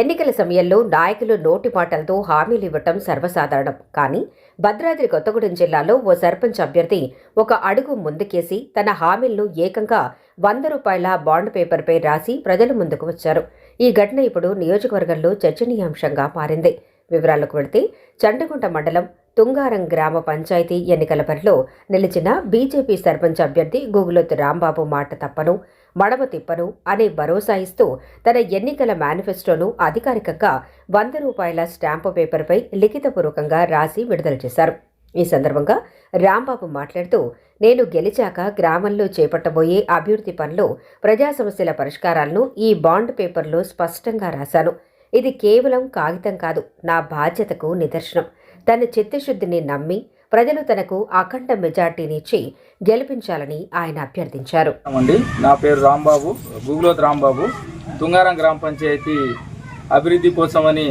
ఎన్నికల సమయంలో నాయకులు నోటి మాటలతో హామీలు ఇవ్వటం సర్వసాధారణం. కానీ భద్రాద్రి కొత్తగూడెం జిల్లాలో ఓ సర్పంచ్ అభ్యర్థి ఒక అడుగు ముందుకేసి తన హామీలను ఏకంగా వంద రూపాయల బాండ్ పేపర్పై రాసి ప్రజల ముందుకు వచ్చారు. ఈ ఘటన ఇప్పుడు నియోజకవర్గంలో చర్చనీయాంశంగా మారింది. వివరాలకు వెళితే చండగుంట మండలం తుంగారం గ్రామ పంచాయతీ ఎన్నికల పరిలో నిలిచిన బీజేపీ సర్పంచ్ అభ్యర్థి గూగులొత్తు రాంబాబు మాట తప్పను. మడమ తిప్పను అనే భరోసా ఇస్తూ తన ఎన్నికల మేనిఫెస్టోను అధికారికంగా వంద రూపాయల స్టాంపు పేపర్పై లిఖితపూర్వకంగా రాసి విడుదల చేశారు. ఈ సందర్భంగా రాంబాబు మాట్లాడుతూ నేను గెలిచాక గ్రామంలో చేపట్టబోయే అభివృద్ధి పనులు ప్రజా సమస్యల పరిష్కారాలను ఈ బాండ్ పేపర్లో స్పష్టంగా రాశాను. ఇది కేవలం కాగితం కాదు నా బాధ్యతకు నిదర్శనం. తన చిత్తశుద్ధిని నమ్మి ప్రజలు తనకు అఖండ మెజార్టీనిచ్చి గెలిపించాలని ఆయన అభ్యర్థించారు. అండి నా పేరు రాంబాబు గుగులోత్ రాంబాబు. తుంగారం గ్రామ పంచాయతీ అభివృద్ధి కోసమని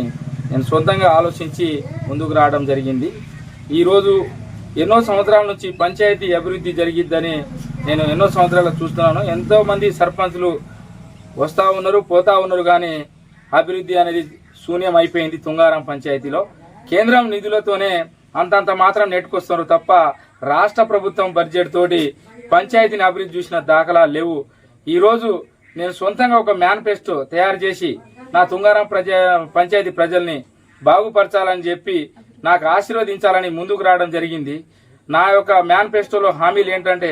నేను సొంతంగా ఆలోచించి ముందుకు రావడం జరిగింది. ఈరోజు ఎన్నో సంవత్సరాల నుంచి పంచాయతీ అభివృద్ధి జరిగిద్దని నేను ఎన్నో సంవత్సరాలు చూస్తున్నాను. ఎంతోమంది సర్పంచ్లు వస్తూ ఉన్నారు పోతా ఉన్నారు కానీ అభివృద్ధి అనేది శూన్యం అయిపోయింది తుంగారం పంచాయతీలో. కేంద్రం నిధులతోనే అంతంత మాత్రం నెట్టుకొస్తున్నారు తప్ప రాష్ట్ర ప్రభుత్వం బడ్జెట్ తోటి పంచాయతీని అభివృద్ధి చూసిన దాఖలా లేవు. ఈరోజు నేను సొంతంగా ఒక మేనిఫెస్టో తయారు చేసి నా తుంగారం ప్రజా పంచాయతీ ప్రజల్ని బాగుపరచాలని చెప్పి నాకు ఆశీర్వదించాలని ముందుకు రావడం జరిగింది. నా యొక్క మేనిఫెస్టోలో హామీలు ఏంటంటే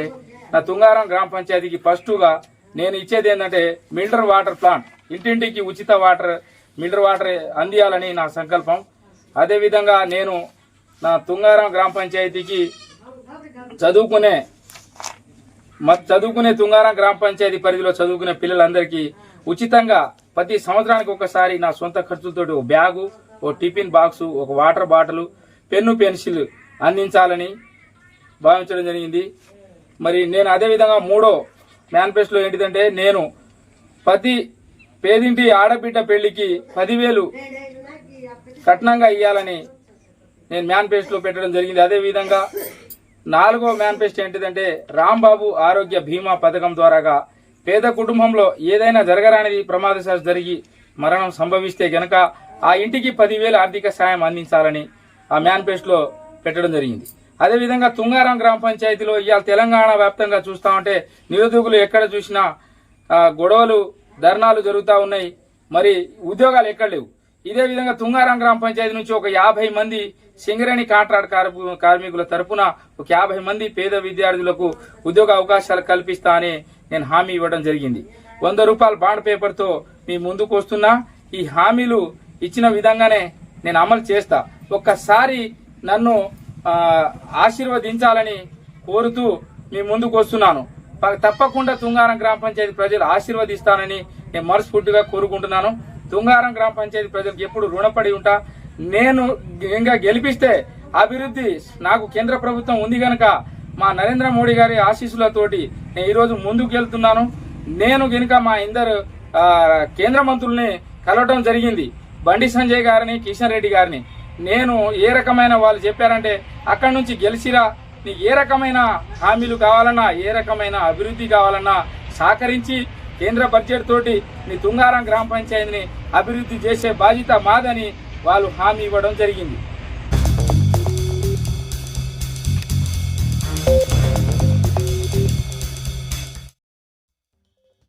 నా తుంగారం గ్రామ పంచాయతీకి ఫస్ట్గా నేను ఇచ్చేది ఏంటంటే మిల్డర్ వాటర్ ప్లాంట్. ఇంటింటికి ఉచిత వాటర్ మిల్డర్ వాటర్ అందియాలని నా సంకల్పం. అదేవిధంగా నేను నా తుంగారం గ్రామ పంచాయతీకి చదువుకునే మ చదువుకునే తుంగారం గ్రామ పంచాయతీ పరిధిలో చదువుకునే పిల్లలందరికీ ఉచితంగా ప్రతి సంవత్సరానికి ఒకసారి నా సొంత ఖర్చులతో ఒక బ్యాగు ఓ టిఫిన్ బాక్సు ఒక వాటర్ బాటిల్ పెన్ను పెన్సిల్ అందించాలని భావించడం జరిగింది. మరి నేను అదేవిధంగా మూడో మేనిఫెస్టోలో ఏంటిదంటే నేను ప్రతి పేదింటి ఆడబిడ్డ పెళ్ళికి పదివేలు కట్నంగా ఇవ్వాలని నేను మేనిఫెస్టోలో పెట్టడం జరిగింది. అదేవిధంగా నాలుగో మేనిఫెస్టో ఏంటిదంటే రాంబాబు ఆరోగ్య బీమా పథకం ద్వారాగా పేద కుటుంబంలో ఏదైనా జరగరానిది ప్రమాదశాలు జరిగి మరణం సంభవిస్తే గనక ఆ ఇంటికి పదివేలు ఆర్థిక సాయం అందించాలని ఆ మేనిఫెస్టోలో పెట్టడం జరిగింది. అదేవిధంగా తుంగారం గ్రామ పంచాయతీలో ఇవాళ తెలంగాణ వ్యాప్తంగా చూస్తా ఉంటే నిరుద్యోగులు ఎక్కడ చూసినా గొడవలు ధర్నాలు జరుగుతూ ఉన్నాయి. మరి ఉద్యోగాలు ఎక్కడ లేవు. ఇదే విధంగా తుంగారం గ్రామ పంచాయతీ నుంచి ఒక యాభై మంది సింగరేణి కాంట్రాక్ట్ కార్మికుల తరపున ఒక యాభై మంది పేద విద్యార్థులకు ఉద్యోగ అవకాశాలు కల్పిస్తా అని నేను హామీ ఇవ్వడం జరిగింది. వంద రూపాయల బాండ్ పేపర్తో మీ ముందుకు వస్తున్నా. ఈ హామీలు ఇచ్చిన విధంగానే నేను అమలు చేస్తా. ఒక్కసారి నన్ను ఆశీర్వదించాలని కోరుతూ మీ ముందుకు వస్తున్నాను. తప్పకుండా తుంగారం గ్రామ పంచాయతీ ప్రజలు ఆశీర్వదిస్తానని నేను మనస్ఫూర్తిగా కోరుకుంటున్నాను. తుంగారం గ్రామ పంచాయతీ ప్రజలకు ఎప్పుడు రుణపడి ఉంటా? నేను ఇంకా గెలిపిస్తే అభివృద్ధి నాకు కేంద్ర ప్రభుత్వం ఉంది గనక మా నరేంద్ర మోడీ గారి ఆశీస్సులతోటి నేను ఈరోజు ముందుకు వెళ్తున్నాను. నేను గనుక మా ఇందరు కేంద్ర మంత్రుల్ని కలవటం జరిగింది. బండి సంజయ్ గారిని కిషన్ రెడ్డి గారిని. నేను ఏ రకమైన వాళ్ళు చెప్పారంటే అక్కడి నుంచి గెలిచిరా నీకు ఏ రకమైన హామీలు కావాలన్నా ఏ రకమైన అభివృద్ధి కావాలన్నా సహకరించి కేంద్ర బడ్జెట్ తోటి నీ తుంగారం గ్రామ పంచాయతీని అభివృద్ధి చేసే బాధ్యత మాదని వాళ్ళు హామీ ఇవ్వడం జరిగింది.